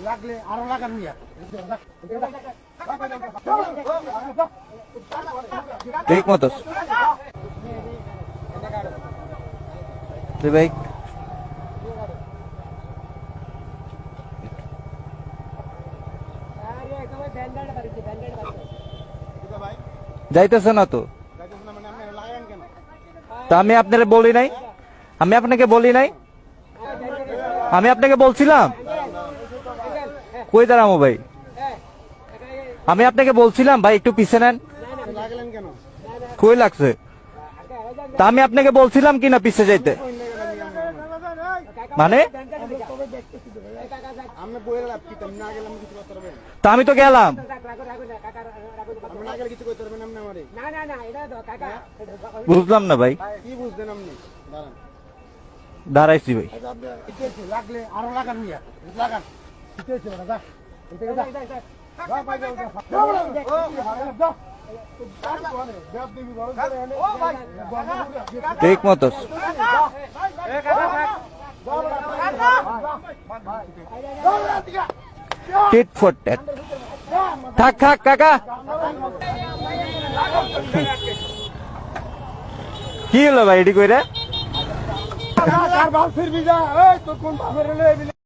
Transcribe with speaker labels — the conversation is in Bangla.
Speaker 1: লাগলে আরও লাগান
Speaker 2: ঠিক মতো। যাইতেছে না তো তা আমি আপনাকে বলি নাই? আমি আপনাকে বলি নাই? আমি আপনাকে বলছিলাম? কই দাঁড়ামো ভাই? আমি আপনাকে বলছিলাম, ভাই, একটু পিছে নেন। কই লাগছে? তা আমি আপনাকে বলছিলাম কিনা পিছে যাইতে? মানে? তা আমি তো গেলাম। বুঝলাম না ভাই। দাঁড়াইছি ভাই।
Speaker 1: লাগলে আরও লাগান।
Speaker 2: ঠিক মতো। টিট ফর ট্যাট থাক থাক, কাকা। কি হলো ভাই, এটি কইরা?
Speaker 1: কার বাপ ফিরবি যা? এই, তোর কোন বাপের